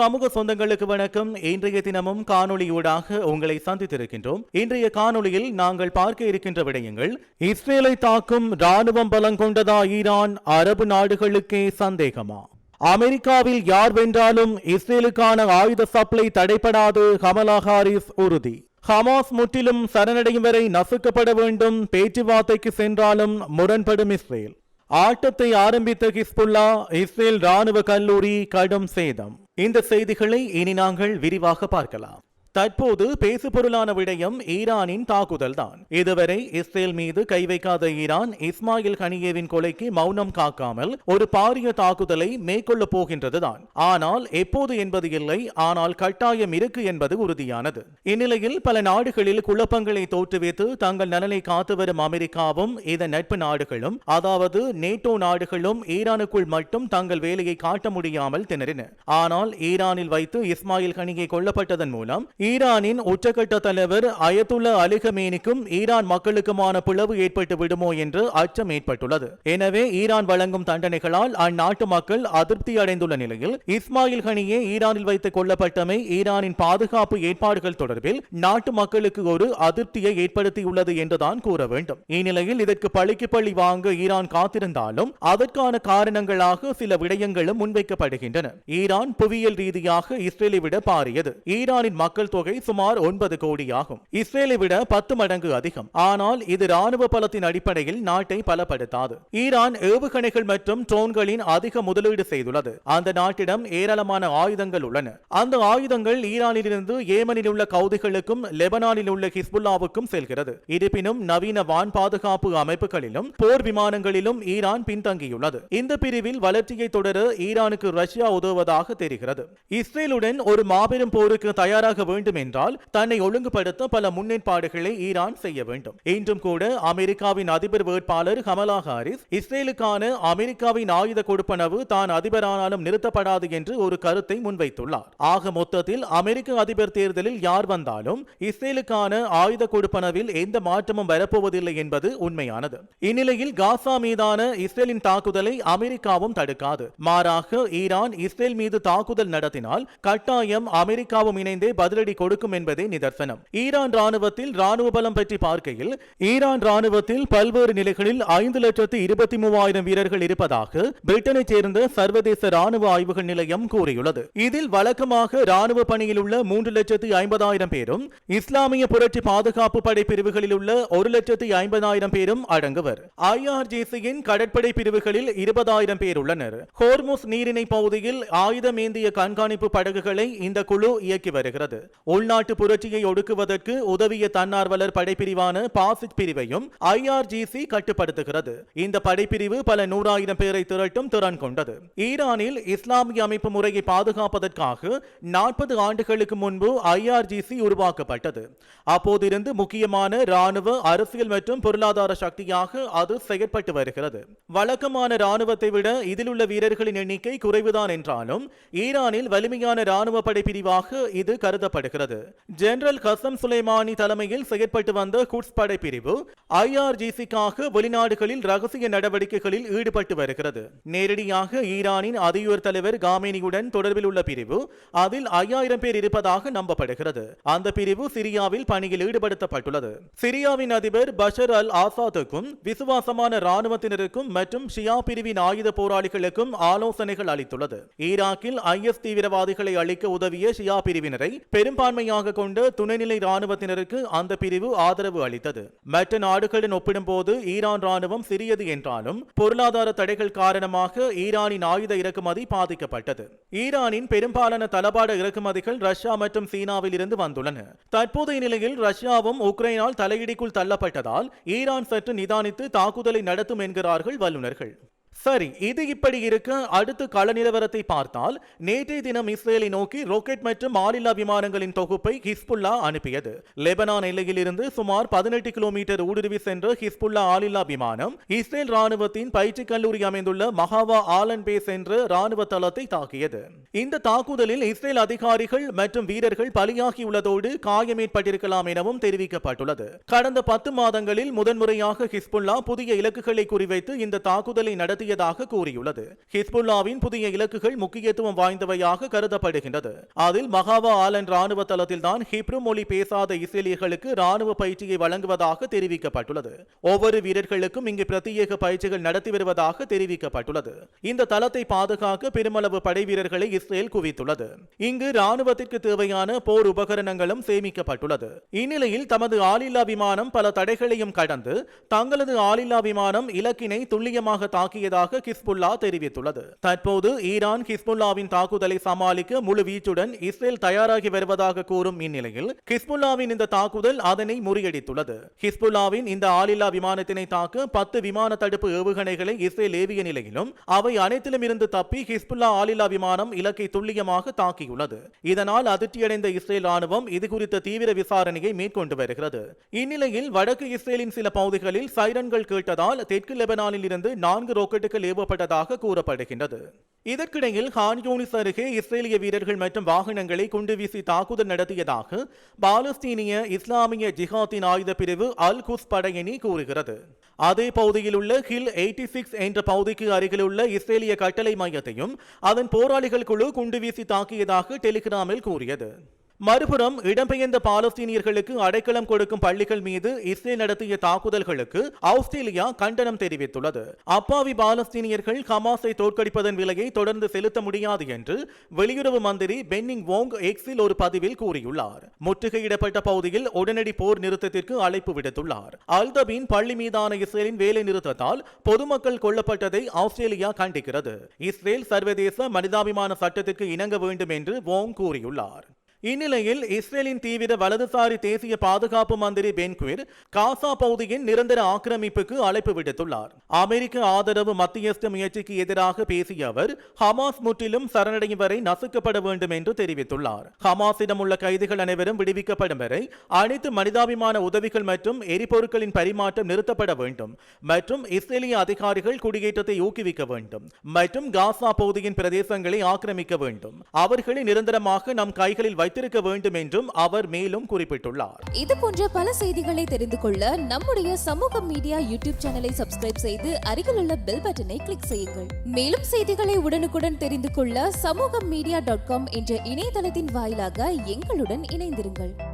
சமூக சொந்தங்களுக்கு வணக்கம். இன்றைய தினமும் காணொளியூடாக உங்களை சந்தித்திருக்கின்றோம். இன்றைய காணொளியில் நாங்கள் பார்க்க இருக்கின்ற விடயங்கள் இஸ்ரேலை தாக்கும் ராணுவம் பலம் கொண்டதா ஈரான் அரபு நாடுகளுக்கே சந்தேகமா? அமெரிக்காவில் யார் வென்றாலும் இஸ்ரேலுக்கான ஆயுத சப்ளை தடைப்படாது கமலா ஹாரிஸ் உறுதி. ஹமாஸ் முற்றிலும் சரணடையும் வரை நசுக்கப்பட வேண்டும் பேச்சுவார்த்தைக்கு சென்றாலும் முரண்படும் இஸ்ரேல். ஆட்டத்தை ஆரம்பித்த ஹிஸ்புல்லா இஸ்ரேல் ராணுவ கல்லூரி கடும் சேதம். இந்த செய்திகளை இனி நாங்கள் விரிவாக பார்க்கலாம். தற்போது பேசுபொருளான விடயம் ஈரானின் தாக்குதல் தான் இதுவரை இஸ்ரேல் மீது கை வைக்காத ஈரான் இஸ்மாயில் கனியேவின் கொலைக்கு மௌனம் காக்காமல் ஒரு பாரிய தாக்குதலை மேற்கொள்ள போகின்றதுதான். ஆனால் எப்போது என்பது இல்லை ஆனால் கட்டாயம் இருக்கு என்பது உறுதியானது. இந்நிலையில் பல நாடுகளில் குழப்பங்களை தோற்றுவித்து தங்கள் நலனை காத்து வரும் அமெரிக்காவும் இதன் நட்பு நாடுகளும் அதாவது நேட்டோ நாடுகளும் ஈரானுக்குள் மட்டும் தங்கள் வேலையை காட்ட முடியாமல் திணறின. ஆனால் ஈரானில் வைத்து இஸ்மாயில் கனியை கொல்லப்பட்டதன் மூலம் ஈரானின் உச்சகட்ட தலைவர் அயத்துல்லா அலிகமேனிக்கும் ஈரான் மக்களுக்குமான பிளவு ஏற்பட்டு விடுமோ என்று அச்சம் ஏற்பட்டுள்ளது. எனவே ஈரான் வழங்கும் தண்டனைகளால் அந்நாட்டு மக்கள் அதிருப்தி அடைந்துள்ள நிலையில் இஸ்மாயில் ஹனியே ஈரானில் வைத்து கொல்லப்பட்டமை ஈரானின் பாதுகாப்பு ஏற்பாடுகள் தொடர்பில் நாட்டு மக்களுக்கு ஒரு அதிருப்தியை ஏற்படுத்தியுள்ளது என்றுதான் கூற வேண்டும். இந்நிலையில் இதற்கு பழிக்கு பழி வாங்க ஈரான் காத்திருந்தாலும் அதற்கான காரணங்களாக சில விடயங்களும் முன்வைக்கப்படுகின்றன. ஈரான் புவியியல் ரீதியாக இஸ்ரேலை விட பாரியது. ஈரானின் மக்கள் தொகை சுமார் ஒன்பது கோடி ஆகும் இஸ்ரேலை விட பத்து மடங்கு அதிகம். ஆனால் இது ராணுவ பலத்தின் அடிப்படையில் நாட்டை பலப்படுத்தாது. ஈரான் ஏவுகணைகள் மற்றும் ட்ரோன்களின் அதிக முதலீடு செய்துள்ளது. அந்த நாட்டிடம் ஏராளமான ஆயுதங்கள் உள்ளன. அந்த ஆயுதங்கள் ஈரானிலிருந்து ஏமனில் உள்ள கவுதிகளுக்கும் லெபனானில் உள்ள ஹிஸ்புல்லாவுக்கும் செல்கிறது. இருப்பினும் நவீன வான் பாதுகாப்பு அமைப்புகளிலும் போர் விமானங்களிலும் ஈரான் பின்தங்கியுள்ளது. இந்த பிரிவில் வளர்ச்சியை தொடர ஈரானுக்கு ரஷ்யா உதவுவதாக தெரிகிறது. இஸ்ரேலுடன் ஒரு மாபெரும் போருக்கு தயாராக வேண்டும் வேண்டும் என்றால் தன்னை ஒழுங்குபடுத்த பல முன்னேற்பாடுகளை ஈரான் செய்ய வேண்டும். இன்றும் கூட அமெரிக்காவின் அதிபர் வேட்பாளர் கமலா ஹாரிஸ் இஸ்ரேலுக்கான அமெரிக்காவின் ஆயுத கொடுப்பனவு தான் அதிபரானாலும் நிறுத்தப்படாது என்று ஒரு கருத்தை முன்வைத்துள்ளார். ஆக மொத்தத்தில் அமெரிக்க அதிபர் தேர்தலில் யார் வந்தாலும் இஸ்ரேலுக்கான ஆயுத கொடுப்பனவில் எந்த மாற்றமும் வரப்போவதில்லை என்பது உண்மையானது. இந்நிலையில் காசா மீதான இஸ்ரேலின் தாக்குதலை அமெரிக்காவும் தடுக்காது. மாறாக ஈரான் இஸ்ரேல் மீது தாக்குதல் நடத்தினால் கட்டாயம் அமெரிக்காவும் இணைந்தே பதிலடி கொடுக்கும் என்பதே நிதர்சனம். ஈரான் ராணுவத்தில் ராணுவ பலம் பற்றி பார்க்கையில் ஈரான் ராணுவத்தில் பல்வேறு நிலைகளில் ஐந்து லட்சத்து இருபத்தி மூவாயிரம் வீரர்கள் இருப்பதாக பிரிட்டனைச் சேர்ந்த சர்வதேச ராணுவ ஆய்வுகள் நிலையம் கூறியுள்ளது. இதில் வழக்கமாக ராணுவ பணியில் உள்ள மூன்று லட்சத்து ஐம்பதாயிரம் பேரும் இஸ்லாமிய புரட்சி பாதுகாப்பு படை பிரிவுகளில் உள்ள ஒரு லட்சத்து ஐம்பதாயிரம் பேரும் அடங்குவர். ஐஆர்ஜிசியின் கடற்படை பிரிவுகளில் இருபதாயிரம் பேர் உள்ளனர். ஹோர்முஸ் நீரிணை பகுதியில் ஆயுதமேந்திய கண்காணிப்பு படகுகளை இந்த குழு இயக்கி வருகிறது. உள்நாட்டு புரட்சியை ஒடுக்குவதற்கு உதவிய தன்னார்வலர் படைப்பிரிவான பாசிட் பிரிவையும் ஐஆர்ஜிசி கட்டுப்படுத்துகிறது. இந்த படைப்பிரிவு பல நூறாயிரம் பேரை திரட்டும் திறன் கொண்டது. ஈரானில் இஸ்லாமிய அமைப்பு முறையை பாதுகாப்பதற்காக நாற்பது ஆண்டுகளுக்கு முன்பு ஐஆர்ஜிசி உருவாக்கப்பட்டது. அப்போதிருந்து முக்கியமான ராணுவ அரசியல் மற்றும் பொருளாதார சக்தியாக அது செயற்பட்டு வருகிறது. வழக்கமான ராணுவத்தை விட இதில் உள்ள வீரர்களின் எண்ணிக்கை குறைவுதான் என்றாலும் ஈரானில் வலிமையான ராணுவ படை பிரிவாக இது கருதப்படுகிறது. வருகிறது ஜெனரல் கசம் சுலைமானி தலைமையில் செயற்பட்டு வந்த குட்ஸ் படை பிரிவு ஐஆர்ஜிசிக்காக வெளிநாடுகளில் ரகசிய நடவடிக்கைகளில் ஈடுபட்டு வருகிறது. நேரடியாக ஈரானின் அதியூர் தலைவர் காமினியுடன் தொடர்பில் உள்ள பிரிவு அதில் ஐயாயிரம் பேர் இருப்பதாக நம்பப்படுகிறது. அந்த பிரிவு சிரியாவில் பணியில் ஈடுபடுத்தப்பட்டுள்ளது. சிரியாவின் அதிபர் பஷர் அல் ஆசாத்துக்கும் விசுவாசமான ராணுவத்தினருக்கும் மற்றும் ஷியா பிரிவின் ஆயுத போராளிகளுக்கும் ஆலோசனைகள் அளித்துள்ளது. ஈராக்கில் ஐஎஸ் தீவிரவாதிகளை அளிக்க உதவிய ஷியா பிரிவினரை பெரும் பெரும்பான்மையாக கொண்டு துணைநிலை ராணுவத்தினருக்கு அந்த பிரிவு ஆதரவு அளித்தது. மற்ற நாடுகளுடன் ஒப்பிடும்போது ஈரான் ராணுவம் சிறியது என்றாலும் பொருளாதார தடைகள் காரணமாக ஈரானின் ஆயுத இறக்குமதி பாதிக்கப்பட்டது. ஈரானின் பெரும்பாலான தளபாட இறக்குமதிகள் ரஷ்யா மற்றும் சீனாவில் இருந்து வந்துள்ளன. தற்போதைய நிலையில் ரஷ்யாவும் உக்ரைனால் தலையிடிக்குள் தள்ளப்பட்டதால் ஈரான் சற்று நிதானித்து தாக்குதலை நடத்தும் என்கிறார்கள் வல்லுநர்கள். சரி இது இப்படி இருக்க. அடுத்து கள நிலவரத்தை பார்த்தால் நேற்றைய தினம் இஸ்ரேலை நோக்கி ராக்கெட் மற்றும் ஆளில்லா விமானங்களின் தொகுப்பை ஹிஸ்புல்லா அனுப்பியது. லெபனான் எல்லையிலிருந்து சுமார் பதினெட்டு கிலோமீட்டர் ஊடுருவி சென்ற ஹிஸ்புல்லா ஆளில்லா விமானம் இஸ்ரேல் ராணுவத்தின் பயிற்சி கல்லூரி அமைந்துள்ள மகாவா ஆலன் பேஸ் என்ற ராணுவ தளத்தை தாக்கியது. இந்த தாக்குதலில் இஸ்ரேல் அதிகாரிகள் மற்றும் வீரர்கள் பலியாகியுள்ளதோடு காயம் ஏற்பட்டிருக்கலாம் எனவும் தெரிவிக்கப்பட்டுள்ளது. கடந்த பத்து மாதங்களில் முதன்முறையாக ஹிஸ்புல்லா புதிய இலக்குகளை குறிவைத்து இந்த தாக்குதலை நடத்த நடத்தியதாக கூறியுள்ளது. ஹிஸ்புல்லாவின் புதிய இலக்குகள் முக்கியத்துவம் வாய்ந்தவையாக கருதப்படுகின்றது. அதில் மகாவா ஆலன் ராணுவ தளத்தில்தான் ஹிப்ரு மொழி பேசாத இஸ்ரேலியர்களுக்கு ராணுவ பயிற்சியை வழங்குவதாக தெரிவிக்கப்பட்டுள்ளது. ஒவ்வொரு வீரர்களுக்கும் இங்கு பிரத்யேக பயிற்சிகள் நடத்தி வருவதாக தெரிவிக்கப்பட்டுள்ளது. இந்த தளத்தை பாதுகாக்க பெருமளவு படை வீரர்களை இஸ்ரேல் குவித்துள்ளது. இங்கு ராணுவத்திற்கு தேவையான போர் உபகரணங்களும் சேமிக்கப்பட்டுள்ளது. இந்நிலையில் தமது ஆளில்லா விமானம் பல தடைகளையும் கடந்து தங்களது ஆளில்லா விமானம் இலக்கினை துல்லியமாக தாக்கியது தாக்கியதாக ஹிஸ்புல்லா தெரிவித்துள்ளது. தற்போது ஈரான் ஹிஸ்புல்லாவின் தாக்குதலை சமாளிக்க முழு வீச்சுடன் இஸ்ரேல் தயாராகி வருவதாக கூறும் இந்நிலையில் ஹிஸ்புல்லாவின் இந்த தாக்குதல் அதனை முறியடித்துள்ளது. ஹிஸ்புல்லாவின் இந்த ஆளில்லா விமானத்தினை தாக்க பத்து விமான தடுப்பு ஏவுகணைகளை இஸ்ரேல் ஏவிய நிலையிலும் அவை அனைத்திலும் இருந்து தப்பி ஹிஸ்புல்லா ஆளில்லா விமானம் இலக்கை துல்லியமாக தாக்கியுள்ளது. இதனால் அதிர்ச்சியடைந்த இஸ்ரேல் ராணுவம் இதுகுறித்த தீவிர விசாரணையை மேற்கொண்டு வருகிறது. இந்நிலையில் வடக்கு இஸ்ரேலின் சில பகுதிகளில் சைரன்கள் கேட்டதால் தெற்கு லெபனானில் இருந்து நான்கு ரோக்கெட் ராக்கெட்டுகள் ஏவப்பட்டதாக கூறப்படுகின்றது. இதற்கிடையில் ஹான் யூனிஸ் அருகே இஸ்ரேலிய வீரர்கள் மற்றும் வாகனங்களை குண்டு வீசி தாக்குதல் நடத்தியதாக பாலஸ்தீனிய இஸ்லாமிய ஜிஹாத்தின் ஆயுத பிரிவு அல் குஸ் படையணி கூறுகிறது. அதே பகுதியில் உள்ள ஹில் எயிட்டி சிக்ஸ் என்ற பகுதிக்கு அருகிலுள்ள இஸ்ரேலிய கட்டளை மையத்தையும் அதன் போராளிகள் குழு குண்டு வீசி தாக்கியதாக டெலிகிராமில் கூறியது. மறுபுறம் இடம்பெயர்ந்த பாலஸ்தீனியர்களுக்கு அடைக்கலம் கொடுக்கும் பள்ளிகள் மீது இஸ்ரேல் நடத்திய தாக்குதல்களுக்கு ஆஸ்திரேலியா கண்டனம் தெரிவித்துள்ளது. அப்பாவி பாலஸ்தீனியர்கள் ஹமாஸை தோற்கடிப்பதன் விலையை தொடர்ந்து செலுத்த முடியாது என்று வெளியுறவு மந்திரி பென்னிங் வோங் எக்ஸில் ஒரு பதிவில் கூறியுள்ளார். முற்றுகையிடப்பட்ட பகுதியில் உடனடி போர் நிறுத்தத்திற்கு அழைப்பு விடுத்துள்ளார். அல்தபின் பள்ளி மீதான இஸ்ரேலின் வேலை நிறுத்தத்தால் பொதுமக்கள் கொல்லப்பட்டதை ஆஸ்திரேலியா கண்டிக்கிறது. இஸ்ரேல் சர்வதேச மனிதாபிமான சட்டத்திற்கு இணங்க வேண்டும் என்று வோங் கூறியுள்ளார். இந்நிலையில் இஸ்ரேலின் தீவிர வலதுசாரி தேசிய பாதுகாப்பு மந்திரி பென்குவிர் காசா பகுதியின் நிரந்தர ஆக்கிரமிப்புக்கு அழைப்பு விடுத்துள்ளார். அமெரிக்க ஆதரவு மத்தியஸ்த முயற்சிக்கு எதிராக பேசிய அவர் ஹமாஸ் முற்றிலும் சரணடையும் வரை நசுக்கப்பட வேண்டும் என்று தெரிவித்துள்ளார். ஹமாஸிடம் உள்ள கைதிகள் அனைவரும் விடுவிக்கப்படும் வரை அனைத்து மனிதாபிமான உதவிகள் மற்றும் எரிபொருட்களின் பரிமாற்றம் நிறுத்தப்பட வேண்டும் மற்றும் இஸ்ரேலிய அதிகாரிகள் குடியேற்றத்தை ஊக்குவிக்க வேண்டும் மற்றும் காசா பகுதியின் பிரதேசங்களை ஆக்கிரமிக்க வேண்டும். அவர்களை நிரந்தரமாக நம் கைகளில் வைத்திருக்க வேண்டும் என்றும் அவர் மேலும் குறிப்பிட்டுள்ளார். இது போன்ற பல செய்திகளை தெரிந்து கொள்ள நம்முடைய சமூக மீடியா யூடியூப் சேனலை சப்ஸ்கிரைப் செய்து அருகிலுள்ள பெல் பட்டனை கிளிக் செய்யுங்கள். மேலும் செய்திகளை உடனுக்குடன் தெரிந்து கொள்ள சமூக மீடியா டாட் காம் என்ற இணையதளத்தின் வாயிலாக எங்களுடன் இணைந்திருங்கள்.